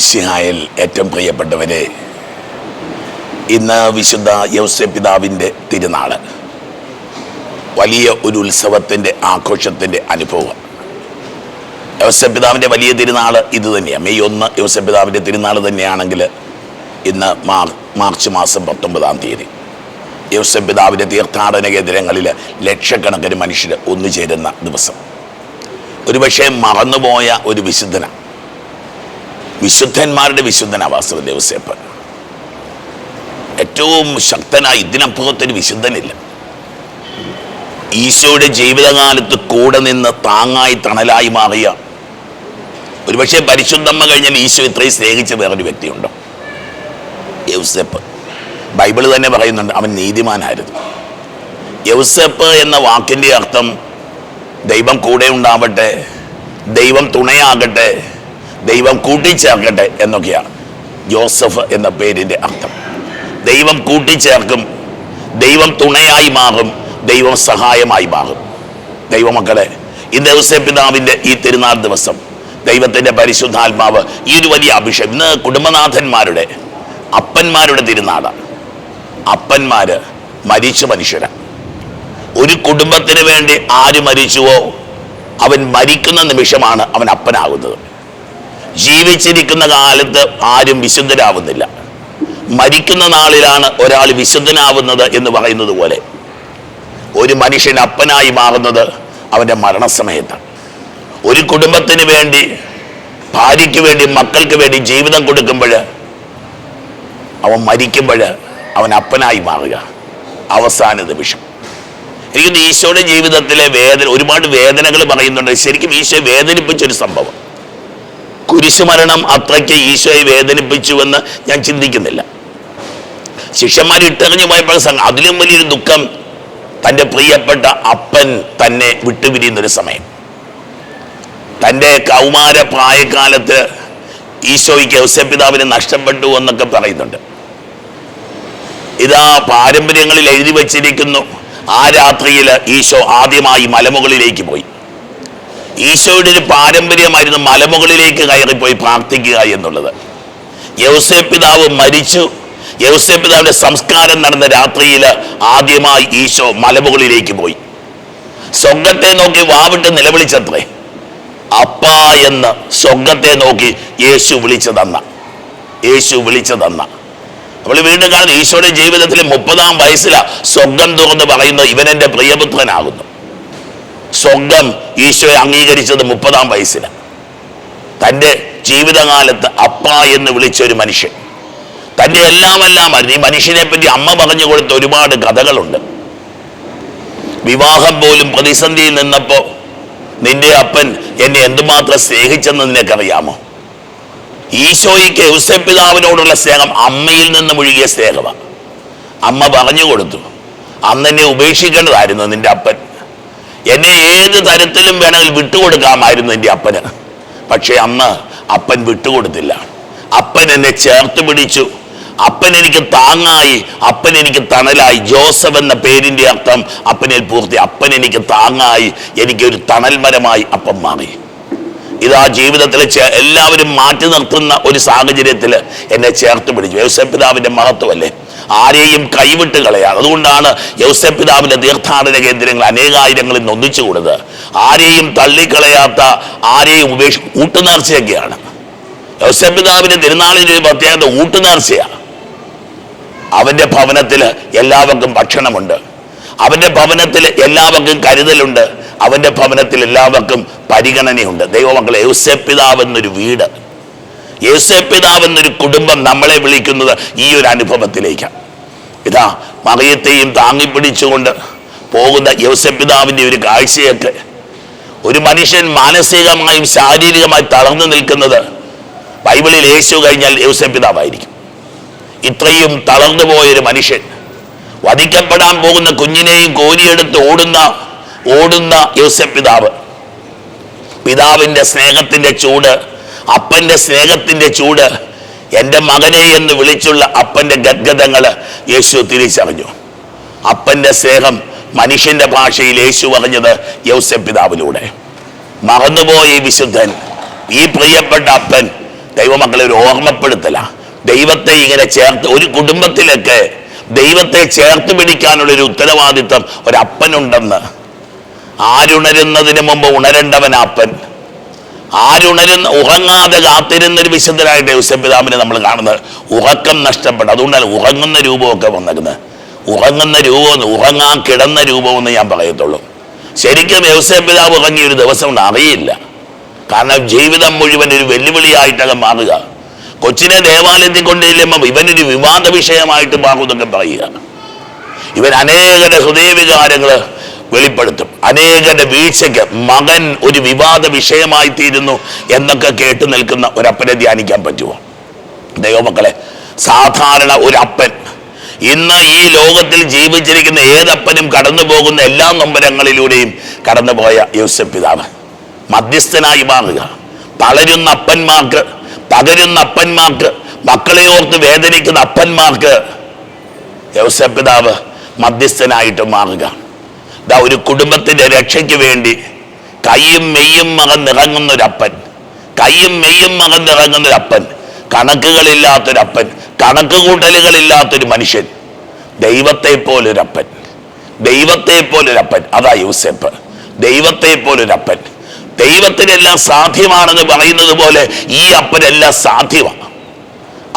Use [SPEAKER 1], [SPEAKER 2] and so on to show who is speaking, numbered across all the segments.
[SPEAKER 1] സിഹായിൽ ഏറ്റവും പ്രിയപ്പെട്ടവരെ ഇന്ന് വിശുദ്ധ യൗസെ പിതാവിന്റെ തിരുനാൾ. വലിയ ഒരു ഉത്സവത്തിന്റെ ആഘോഷത്തിന്റെ അനുഭവം. യൗസപിതാവിന്റെ വലിയ തിരുനാൾ ഇത് തന്നെയാണ്. മെയ് ഒന്ന് യൗസപിതാവിന്റെ തിരുനാൾ തന്നെയാണെങ്കിൽ ഇന്ന് മാർ മാർച്ച് മാസം പത്തൊമ്പതാം തീയതി. യൗസപിതാവിന്റെ തീർത്ഥാടന കേന്ദ്രങ്ങളിൽ ലക്ഷക്കണക്കിന് മനുഷ്യർ ഒന്നുചേരുന്ന ദിവസം. ഒരുപക്ഷെ മറന്നുപോയ ഒരു വിശുദ്ധനാണ്. വിശുദ്ധന്മാരുടെ വിശുദ്ധനാണ് വാസ്തവ യൗസേപ്പ് ഏറ്റവും ശക്തനായ ഇതിനപ്പുറത്തൊരു വിശുദ്ധനില്ല. ഈശോയുടെ ജീവിതകാലത്ത് കൂടെ നിന്ന് താങ്ങായി തണലായി മാറിയ ഒരുപക്ഷെ പരിശുദ്ധമ്മ കഴിഞ്ഞാൽ ഈശോ ഇത്രയും സ്നേഹിച്ച വേറൊരു വ്യക്തിയുണ്ടോ? യൗസെപ്പ്. ബൈബിൾ തന്നെ പറയുന്നുണ്ട് അവൻ നീതിമാനായിരുന്നു. യൗസെപ്പ് എന്ന വാക്കിന്റെ അർത്ഥം ദൈവം കൂടെ ഉണ്ടാവട്ടെ ദൈവം തുണയാകട്ടെ ദൈവം കൂട്ടിച്ചേർക്കട്ടെ എന്നൊക്കെയാണ്. ജോസഫ് എന്ന പേരിന്റെ അർത്ഥം. ദൈവം കൂട്ടിച്ചേർക്കും ദൈവം തുണയായി മാറും ദൈവം സഹായമായി മാറും. ദൈവമക്കളെ ഇന്ന് പിതാവിന്റെ ഈ തിരുനാൾ ദിവസം ദൈവത്തിന്റെ പരിശുദ്ധാത്മാവ് ഈ ഒരു വലിയ അഭിഷേകം. ഇന്ന് കുടുംബനാഥന്മാരുടെ അപ്പന്മാരുടെ തിരുനാളാണ്. അപ്പന്മാർ മരിച്ച മനുഷ്യരാണ്. ഒരു കുടുംബത്തിന് വേണ്ടി ആര് മരിച്ചുവോ അവൻ മരിക്കുന്ന നിമിഷമാണ് അവൻ അപ്പനാകുന്നത്. ജീവിച്ചിരിക്കുന്ന കാലത്ത് ആരും വിശുദ്ധരാവുന്നില്ല. മരിക്കുന്ന നാളിലാണ് ഒരാൾ വിശുദ്ധനാവുന്നത് എന്ന് പറയുന്നത് പോലെ. ഒരു മനുഷ്യൻ അപ്പനായി മാറുന്നത് അവന്റെ മരണസമയത്താണ്. ഒരു കുടുംബത്തിന് വേണ്ടി ഭാര്യയ്ക്ക് വേണ്ടി മക്കൾക്ക് വേണ്ടി ജീവിതം കൊടുക്കുമ്പോൾ അവൻ മരിക്കുമ്പോൾ അവൻ അപ്പനായി മാറുക. അവസാന നിമിഷം. എനിക്ക് ഈശോയുടെ ജീവിതത്തിലെ വേദന ഒരുപാട് വേദനകൾ പറയുന്നുണ്ട്. ശരിക്കും ഈശോയെ വേദനിപ്പിച്ചൊരു സംഭവം. കുരിശുമരണം അത്രയ്ക്ക് ഈശോയെ വേദനിപ്പിച്ചുവെന്ന് ഞാൻ ചിന്തിക്കുന്നില്ല. ശിഷ്യന്മാർ ഇട്ടെറിഞ്ഞു പോയപ്പോൾ അതിലും വലിയൊരു ദുഃഖം തന്റെ പ്രിയപ്പെട്ട അപ്പൻ തന്നെ വിട്ടുപിരിയുന്നൊരു സമയം. തന്റെ കൗമാര പ്രായകാലത്ത് ഈശോയ്ക്ക് ഔസ്യപിതാവിനെ നഷ്ടപ്പെട്ടു എന്നൊക്കെ പറയുന്നുണ്ട്. ഇതാ പാരമ്പര്യങ്ങളിൽ എഴുതി വച്ചിരിക്കുന്നു ആ രാത്രിയിൽ ഈശോ ആദ്യമായി മലമുകളിലേക്ക് പോയി. ഈശോയുടെ ഒരു പാരമ്പര്യമായിരുന്നു മലമുകളിലേക്ക് കയറിപ്പോയി പ്രാർത്ഥിക്കുക എന്നുള്ളത്. യൗസേ പിതാവ് മരിച്ചു. യൗസേ പിതാവിന്റെ സംസ്കാരം നടന്ന രാത്രിയിൽ ആദ്യമായി ഈശോ മലമുകളിലേക്ക് പോയി. സ്വർഗത്തെ നോക്കി വാവിട്ട് നിലവിളിച്ചത്രേ. അപ്പ എന്ന് സ്വർഗത്തെ നോക്കി യേശു വിളിച്ചതന്ന. യേശു വിളിച്ചതന്ന. അവൾ വീണ്ടും കാണുന്നത് ഈശോയുടെ ജീവിതത്തിൽ മുപ്പതാം വയസ്സിലാ സ്വർഗം തുറന്ന് പറയുന്നത് ഇവനെന്റെ പ്രിയപുത്രനാകുന്നു. സ്വർഗം ഈശോയെ അംഗീകരിച്ചത് മുപ്പതാം വയസ്സിലാണ് തന്റെ ജീവിതകാലത്ത് അപ്പ എന്ന് വിളിച്ച ഒരു മനുഷ്യൻ. തന്റെ എല്ലാം എല്ലാം ഈ മനുഷ്യനെ പറ്റി അമ്മ പറഞ്ഞു കൊടുത്ത ഒരുപാട് കഥകളുണ്ട്. വിവാഹം പോലും പ്രതിസന്ധിയിൽ നിന്നപ്പോൾ നിന്റെ അപ്പൻ എന്നെ എന്തുമാത്രം സ്നേഹിച്ചെന്ന് നിനക്കറിയാമോ? ഈശോയ്ക്ക് പിതാവിനോടുള്ള സ്നേഹം അമ്മയിൽ നിന്ന് മുഴുകിയ സ്നേഹമാണ്. അമ്മ പറഞ്ഞു കൊടുത്തു അന്നെന്നെ ഉപേക്ഷിക്കേണ്ടതായിരുന്നു നിന്റെ അപ്പൻ. എന്നെ ഏത് തരത്തിലും വേണമെങ്കിൽ വിട്ടുകൊടുക്കാമായിരുന്നു എന്റെ അപ്പന്. പക്ഷേ അന്ന് അപ്പൻ വിട്ടുകൊടുത്തില്ല. അപ്പൻ എന്നെ ചേർത്ത് പിടിച്ചു. അപ്പൻ എനിക്ക് താങ്ങായി. അപ്പൻ എനിക്ക് തണലായി. ജോസഫ് എന്ന പേരിന്റെ അർത്ഥം അപ്പനിൽ പൂർത്തി. അപ്പൻ എനിക്ക് താങ്ങായി. എനിക്കൊരു തണൽ മരമായി അപ്പം മാറി. ഇതാ ജീവിതത്തിൽ എല്ലാവരും മാറ്റി നിർത്തുന്ന ഒരു സാഹചര്യത്തിൽ എന്നെ ചേർത്ത് പിടിച്ചു. യൗസപിതാവിന്റെ മഹത്വമല്ലേ? ആരെയും കൈവിട്ട് കളയാതെ. അതുകൊണ്ടാണ് യൗസപിതാവിന്റെ തീർത്ഥാടന കേന്ദ്രങ്ങൾ അനേകായിരങ്ങൾ ഇന്ന് ഒന്നിച്ചു കൂടുന്നത് ആരെയും തള്ളിക്കളയാത്ത ആരെയും ഉപേക്ഷ ഊട്ടുനേർച്ചയൊക്കെയാണ്. യൗസപിതാവിന്റെ തിരുനാളിന്റെ ഒരു പ്രത്യേകത ഊട്ടുനേർച്ചയാണ്. അവന്റെ ഭവനത്തിൽ എല്ലാവർക്കും ഭക്ഷണമുണ്ട്. അവന്റെ ഭവനത്തിൽ എല്ലാവർക്കും കരുതലുണ്ട്. അവന്റെ ഭവനത്തിൽ എല്ലാവർക്കും പരിഗണനയുണ്ട്. ദൈവമക്കളെ യൗസപിതാവ് എന്നൊരു വീട് യേശുപിതാവ് എന്നൊരു കുടുംബം നമ്മളെ വിളിക്കുന്നത് ഈ ഒരു അനുഭവത്തിലേക്കാണ്. ഇതാ മറിയത്തെയും താങ്ങിപ്പിടിച്ചുകൊണ്ട് പോകുന്ന യൗസപിതാവിന്റെ ഒരു കാഴ്ചയൊക്കെ ഒരു മനുഷ്യൻ മാനസികമായും ശാരീരികമായി തളർന്നു നിൽക്കുന്നത് ബൈബിളിൽ യേശു കഴിഞ്ഞാൽ യൗസേപ്പ് പിതാവായിരിക്കും. ഇത്രയും തളർന്നു പോയൊരു മനുഷ്യൻ വധിക്കപ്പെടാൻ പോകുന്ന കുഞ്ഞിനെയും കോരിയെടുത്ത് ഓടുന്ന ഓടുന്ന യൗസേപ്പ് പിതാവ്. പിതാവിന്റെ സ്നേഹത്തിന്റെ ചൂട് അപ്പന്റെ സ്നേഹത്തിന്റെ ചൂട് എന്റെ മകനെ എന്ന് വിളിച്ചുള്ള അപ്പന്റെ ഗദ്ഗതങ്ങൾ യേശു തിരിച്ചറിഞ്ഞു. അപ്പന്റെ സ്നേഹം മനുഷ്യന്റെ ഭാഷയിൽ യേശു പറഞ്ഞത് യൗസ്യ പിതാവിലൂടെ. മറന്നുപോയ ഈ വിശുദ്ധൻ ഈ പ്രിയപ്പെട്ട അപ്പൻ ദൈവമക്കളെ ഒരു ഓർമ്മപ്പെടുത്തല. ദൈവത്തെ ഇങ്ങനെ ചേർത്ത് ഒരു കുടുംബത്തിലൊക്കെ ദൈവത്തെ ചേർത്ത് പിടിക്കാനുള്ള ഒരു ഉത്തരവാദിത്വം ഒരപ്പനുണ്ടെന്ന്. ആരുണരുന്നതിന് മുമ്പ് ഉണരേണ്ടവൻ അപ്പൻ. ആരുണരുന്ന ഉറങ്ങാതെ കാത്തിരുന്ന ഒരു വിശുദ്ധനായിട്ട് യൂസഫിതാമിനെ നമ്മൾ കാണുന്നത്. ഉറക്കം നഷ്ടപ്പെട്ടു. അതുകൊണ്ടാണ് ഉറങ്ങുന്ന രൂപമൊക്കെ വന്നിരുന്നത് ഉറങ്ങുന്ന രൂപമെന്ന് ഉറങ്ങാൻ കിടന്ന രൂപമെന്ന് ഞാൻ പറയത്തുള്ളൂ. ശരിക്കും യൗസപിതാവ് ഉറങ്ങിയ ഒരു ദിവസം അറിയില്ല. കാരണം ജീവിതം മുഴുവൻ ഒരു വെല്ലുവിളിയായിട്ടൊക്കെ മാറുക. കൊച്ചിനെ ദേവാലയത്തിൽ കൊണ്ടുചെല്ലുമ്പോൾ ഇവനൊരു വിവാദ വിഷയമായിട്ട് മാറുമെന്നൊക്കെ പറയുകയാണ് ഇവൻ അനേകരുടെ ഹൃദയവികാരങ്ങൾ വെളിപ്പെടുത്തും. അനേകന്റെ വീഴ്ചയ്ക്ക് മകൻ ഒരു വിവാദ വിഷയമായി തീരുന്നു എന്നൊക്കെ കേട്ടു നിൽക്കുന്ന ഒരപ്പനെ ധ്യാനിക്കാൻ പറ്റുമോ ദൈവമക്കളെ സാധാരണ ഒരു അപ്പൻ ഇന്ന് ഈ ലോകത്തിൽ ജീവിച്ചിരിക്കുന്ന ഏതപ്പനും കടന്നു പോകുന്ന എല്ലാ നൊമ്പരങ്ങളിലൂടെയും കടന്നുപോയ യൂസഫ് പിതാവ്. മധ്യസ്ഥനായി മാറുക. പളരുന്ന അപ്പന്മാർക്ക് പകരുന്ന അപ്പന്മാർക്ക് മക്കളെ ഓർത്ത് വേദനിക്കുന്ന അപ്പന്മാർക്ക് യൗസഫ് പിതാവ് മധ്യസ്ഥനായിട്ട് മാറുക. ഒരു കുടുംബത്തിന്റെ രക്ഷയ്ക്ക് വേണ്ടി കൈയും മെയ്യും മകന്നിറങ്ങുന്ന ഒരു അപ്പൻ കൈയും മെയ്യും മകന്നിറങ്ങുന്ന ഒരു അപ്പൻ കണക്കുകളില്ലാത്തൊരപ്പൻ. കണക്ക് കൂട്ടലുകളില്ലാത്തൊരു മനുഷ്യൻ. ദൈവത്തെ പോലൊരപ്പൻ ദൈവത്തെ പോലൊരപ്പൻ അതാ യൂസഫ്. ദൈവത്തെ പോലൊരപ്പൻ ദൈവത്തിനെല്ലാം സാധ്യമാണെന്ന് പറയുന്നത് പോലെ ഈ അപ്പനെല്ലാം സാധ്യമാണ്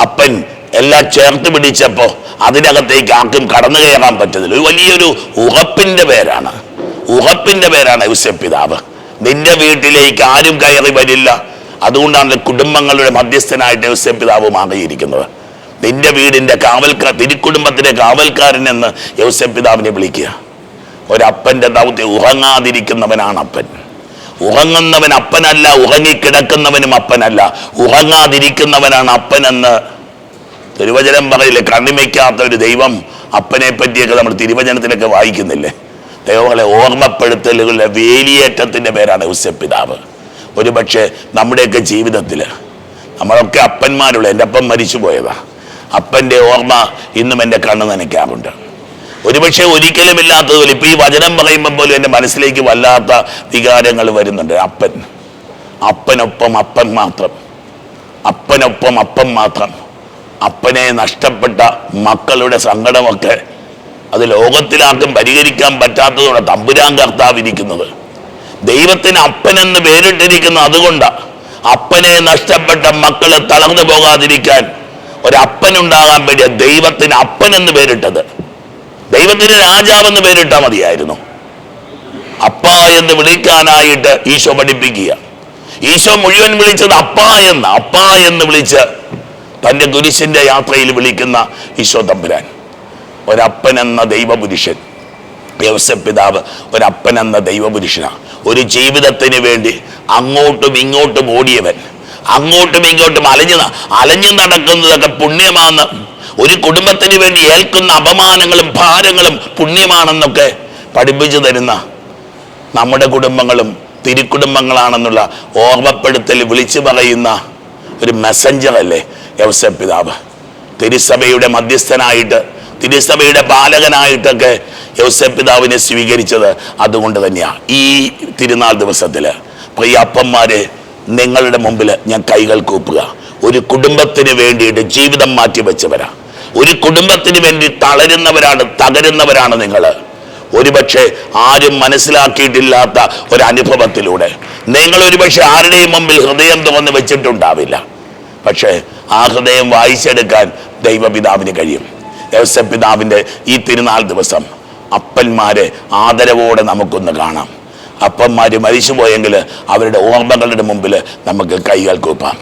[SPEAKER 1] അപ്പൻ എല്ലാം ചേർത്ത് പിടിച്ചപ്പോ അതിനകത്തേക്ക് ആർക്കും കടന്നു കയറാൻ പറ്റുന്നില്ല ഒരു വലിയൊരു ഉറപ്പിന്റെ പേരാണ്. ഉറപ്പിന്റെ പേരാണ് യൂസഫ് പിതാവ്. നിന്റെ വീട്ടിലേക്ക് ആരും കയറി വരില്ല. അതുകൊണ്ടാണ് കുടുംബങ്ങളുടെ മധ്യസ്ഥനായിട്ട് യൂസഫ് പിതാവ് മാറിയിരിക്കുന്നത്. നിന്റെ വീടിന്റെ കാവൽക്കാർ തിരുക്കുടുംബത്തിന്റെ കാവൽക്കാരൻ എന്ന് യൂസഫ് പിതാവിനെ വിളിക്കുക. ഒരപ്പന്റെ ദൗത്യം ഉറങ്ങാതിരിക്കുന്നവനാണ് അപ്പൻ. ഉറങ്ങുന്നവൻ അപ്പനല്ല ഉറങ്ങിക്കിടക്കുന്നവനും അപ്പനല്ല. ഉറങ്ങാതിരിക്കുന്നവനാണ് അപ്പനെന്ന് തിരുവചനം പറയില്ല? കണ്ണിമയ്ക്കാത്ത ഒരു ദൈവം അപ്പനെ പറ്റിയൊക്കെ നമ്മൾ തിരുവചനത്തിലൊക്കെ വായിക്കുന്നില്ലേ? ദൈവങ്ങളെ ഓർമ്മപ്പെടുത്തലുകളുടെ വേലിയേറ്റത്തിന്റെ പേരാണ് ഔസ്യപിതാവ്. ഒരുപക്ഷെ നമ്മുടെയൊക്കെ ജീവിതത്തിൽ നമ്മളൊക്കെ അപ്പന്മാരുള്ള എന്റെ അപ്പം മരിച്ചു പോയതാ അപ്പന്റെ ഓർമ്മ ഇന്നും എന്റെ കണ്ണ് നനയ്ക്കാറുണ്ട്. ഒരുപക്ഷെ ഒരിക്കലും ഇല്ലാത്തതുപോലെ ഇപ്പൊ ഈ വചനം പറയുമ്പോൾ പോലും എന്റെ മനസ്സിലേക്ക് വല്ലാത്ത വികാരങ്ങൾ വരുന്നുണ്ട്. അപ്പൻ. അപ്പനൊപ്പം അപ്പൻ മാത്രം. അപ്പനൊപ്പം അപ്പം മാത്രം. അപ്പനെ നഷ്ടപ്പെട്ട മക്കളുടെ സങ്കടമൊക്കെ അത് ലോകത്തിലാർക്കും പരിഹരിക്കാൻ പറ്റാത്തതുകൊണ്ട് തമ്പുരാൻ കർത്താവ് ഇരിക്കുന്നത്. ദൈവത്തിന് അപ്പനെന്ന് പേരിട്ടിരിക്കുന്ന അതുകൊണ്ടാ അപ്പനെ നഷ്ടപ്പെട്ട മക്കൾ തളർന്നു പോകാതിരിക്കാൻ ഒരപ്പനുണ്ടാകാൻ വേണ്ടിയ ദൈവത്തിന് അപ്പനെന്ന് പേരിട്ടത്. ദൈവത്തിന് രാജാവെന്ന് പേരിട്ടാൽ മതിയായിരുന്നു. അപ്പ എന്ന് വിളിക്കാനായിട്ട് ഈശോ പഠിപ്പിക്കുക. ഈശോ മുഴുവൻ വിളിച്ചത് അപ്പ എന്ന് അപ്പ എന്ന് വിളിച്ച് തന്റെ കുരിശിന്റെ യാത്രയിൽ വിളിക്കുന്ന ഈശോ തമ്പുരാൻ. ഒരപ്പൻ എന്ന ദൈവപുരുഷൻ. യവസ പിതാവ് ഒരപ്പൻ എന്ന ദൈവപുരുഷനാണ് ഒരു ജീവിതത്തിന് വേണ്ടി അങ്ങോട്ടും ഇങ്ങോട്ടും ഓടിയവൻ. അങ്ങോട്ടും ഇങ്ങോട്ടും അലഞ്ഞു അലഞ്ഞു നടക്കുന്നതൊക്കെ പുണ്യമാണെന്ന് ഒരു കുടുംബത്തിന് വേണ്ടി ഏൽക്കുന്ന അപമാനങ്ങളും ഭാരങ്ങളും പുണ്യമാണെന്നൊക്കെ പഠിപ്പിച്ചു തരുന്ന നമ്മുടെ കുടുംബങ്ങളും തിരുക്കുടുംബങ്ങളാണെന്നുള്ള ഓർമ്മപ്പെടുത്തൽ വിളിച്ചു പറയുന്ന ഒരു മെസ്സഞ്ചർ അല്ലേ? യവസ പിതാവ്. തിരുസഭയുടെ മധ്യസ്ഥനായിട്ട് തിരുസഭയുടെ ബാലകനായിട്ടൊക്കെ യവസ പിതാവിനെ സ്വീകരിച്ചത് അതുകൊണ്ട് തന്നെയാണ് ഈ തിരുനാൾ ദിവസത്തിൽ പ്രിയ അപ്പന്മാരെ നിങ്ങളുടെ മുമ്പിൽ ഞാൻ കൈകൾ കൂപ്പുക. ഒരു കുടുംബത്തിന് വേണ്ടിയിട്ട് ജീവിതം മാറ്റി വെച്ചവരാണ് ഒരു കുടുംബത്തിന് വേണ്ടി തളരുന്നവരാണ് തകരുന്നവരാണ് നിങ്ങൾ ഒരുപക്ഷെ ആരും മനസ്സിലാക്കിയിട്ടില്ലാത്ത ഒരു അനുഭവത്തിലൂടെ നിങ്ങൾ ഒരുപക്ഷെ ആരുടെയും മുമ്പിൽ ഹൃദയം തുറന്ന് വെച്ചിട്ടുണ്ടാവില്ല. പക്ഷേ ആ ഹൃദയം വായിച്ചെടുക്കാൻ ദൈവപിതാവിന് കഴിയും. ദേവസ്വപിതാവിന്റെ ഈ തിരുനാൾ ദിവസം അപ്പന്മാരെ ആദരവോടെ നമുക്കൊന്ന് കാണാം. അപ്പന്മാർ മരിച്ചുപോയെങ്കിൽ അവരുടെ ഓർമ്മകളുടെ മുമ്പിൽ നമുക്ക് കൈകൾ കൂപ്പാം.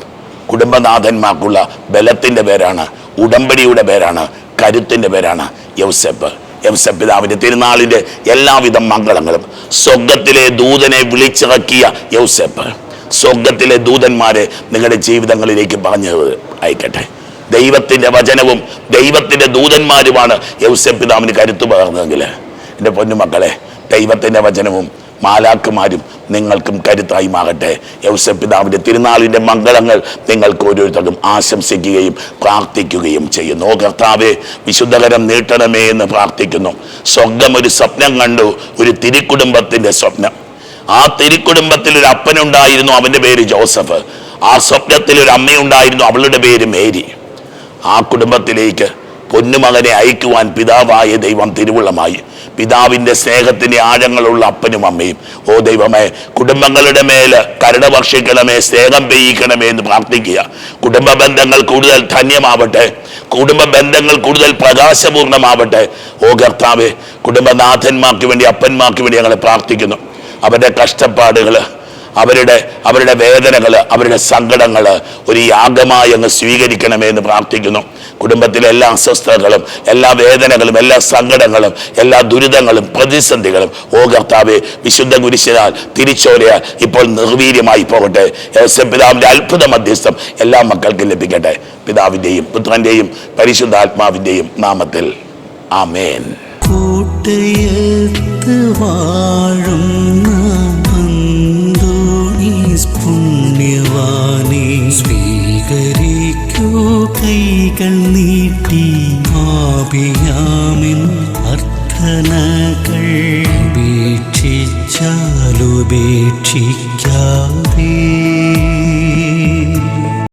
[SPEAKER 1] കുടുംബനാഥന്മാർക്കുള്ള ബലത്തിന്റെ പേരാണ് ഉടമ്പടിയുടെ പേരാണ് കരുത്തിന്റെ പേരാണ് യൗസെപ്പ് യൗസെപ്പ് പിതാവിന്റെ തിരുനാളിന്റെ എല്ലാവിധ മംഗളങ്ങളും സ്വർഗത്തിലെ ദൂതനെ വിളിച്ചിറക്കിയ യൗസപ്പ് സ്വർഗത്തിലെ ദൂതന്മാരെ നിങ്ങളുടെ ജീവിതങ്ങളിലേക്ക് പറഞ്ഞു അയക്കട്ടെ. ദൈവത്തിന്റെ വചനവും ദൈവത്തിന്റെ ദൂതന്മാരുമാണ് യൗസപിതാവിന് കരുത്തു പകർന്നതെങ്കിൽ എന്റെ പൊന്നുമക്കളെ ദൈവത്തിന്റെ വചനവും മാലാക്കുമാരും നിങ്ങൾക്കും കരുത്തായി മാറട്ടെ. യൗസപിതാവിന്റെ തിരുനാളിന്റെ മംഗളങ്ങൾ നിങ്ങൾക്ക് ഓരോരുത്തർക്കും ആശംസിക്കുകയും പ്രാർത്ഥിക്കുകയും ചെയ്യുന്നു. ഓ കർത്താവെ വിശുദ്ധകരം നീട്ടണമേ എന്ന് പ്രാർത്ഥിക്കുന്നു. സ്വർഗം ഒരു സ്വപ്നം കണ്ടു ഒരു തിരുക്കുടുംബത്തിന്റെ സ്വപ്നം. ആ തിരുക്കുടുംബത്തിൽ ഒരു അപ്പനുണ്ടായിരുന്നു അവന്റെ പേര് ജോസഫ്. ആ സ്വപ്നത്തിൽ ഒരു അമ്മയുണ്ടായിരുന്നു അവളുടെ പേര് മേരി. ആ കുടുംബത്തിലേക്ക് പൊന്നുമകനെ അയക്കുവാൻ പിതാവായ ദൈവം തിരുവുള്ളമായി. പിതാവിന്റെ സ്നേഹത്തിന്റെ ആഴങ്ങളുള്ള അപ്പനും അമ്മയും ഓ ദൈവമേ കുടുംബങ്ങളുടെ മേൽ കരുണ ഭക്ഷിക്കണമേ സ്നേഹം പെയ്യിക്കണമേ എന്ന് പ്രാർത്ഥിക്കുക. കുടുംബ ബന്ധങ്ങൾ കൂടുതൽ ധന്യമാവട്ടെ കുടുംബ ബന്ധങ്ങൾ കൂടുതൽ പ്രകാശപൂർണമാവട്ടെ. ഓ കർത്താവെ കുടുംബനാഥന്മാർക്ക് വേണ്ടി അപ്പന്മാർക്ക് വേണ്ടി ഞങ്ങളെ പ്രാർത്ഥിക്കുന്നു. അവരുടെ കഷ്ടപ്പാടുകൾ അവരുടെ അവരുടെ വേദനകൾ അവരുടെ സങ്കടങ്ങൾ ഒരു യാഗമായി അങ്ങ് സ്വീകരിക്കണമേ എന്ന് പ്രാർത്ഥിക്കുന്നു. കുടുംബത്തിലെ എല്ലാ അസ്വസ്ഥതകളും എല്ലാ വേദനകളും എല്ലാ സങ്കടങ്ങളും എല്ലാ ദുരിതങ്ങളും പ്രതിസന്ധികളും ഓ കർത്താവെ വിശുദ്ധ കുരിശിനാൽ തിരിച്ചോരയാൽ ഇപ്പോൾ നിർവീര്യമായി പോകട്ടെ. യേശുപിതാവിന്റെ അത്ഭുത മധ്യസ്ഥം എല്ലാ മക്കൾക്കും ലഭിക്കട്ടെ. പിതാവിന്റെയും പുത്രന്റെയും പരിശുദ്ധാത്മാവിന്റെയും നാമത്തിൽ. ആമേൻ.
[SPEAKER 2] കൂട്ടയത്ത് വാഴുന്ന